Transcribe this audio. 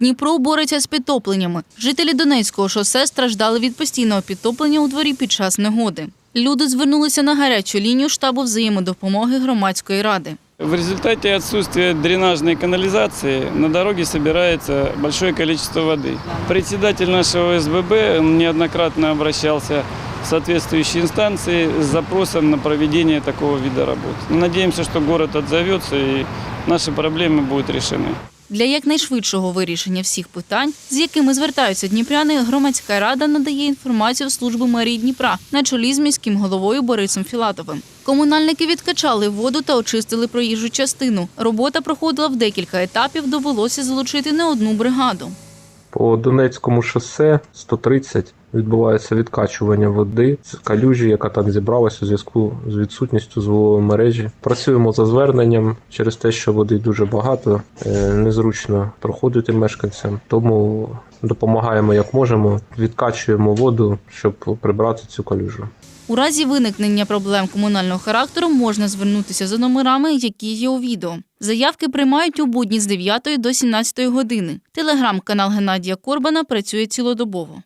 Дніпро бореться з підтопленнями. Жителі Донецького шосе страждали від постійного підтоплення у дворі під час негоди. Люди звернулися на гарячу лінію штабу взаємодопомоги громадської ради. В результате отсутствия дренажной канализации на дороге собирается большое количество воды. Председатель нашего СББ неоднократно обращался в соответствующие инстанции с запросом на проведение такого вида работ. Надеемся, что город отзовется и наши проблемы будут решены. Для якнайшвидшого вирішення всіх питань, з якими звертаються дніпряни, громадська рада надає інформацію в службу мерії Дніпра на чолі з міським головою Борисом Філатовим. Комунальники відкачали воду та очистили проїжджу частину. Робота проходила в декілька етапів. Довелося залучити не одну бригаду. По Донецькому шосе 130 відбувається відкачування води з калюжі, яка там зібралася у зв'язку з відсутністю звукової мережі. Працюємо за зверненням через те, що води дуже багато, е, незручно проходити мешканцям. Тому допомагаємо як можемо, відкачуємо воду, щоб прибрати цю калюжу. У разі виникнення проблем комунального характеру можна звернутися за номерами, які є у відео. Заявки приймають у будні з 9 до 17 години. Телеграм-канал Геннадія Корбана працює цілодобово.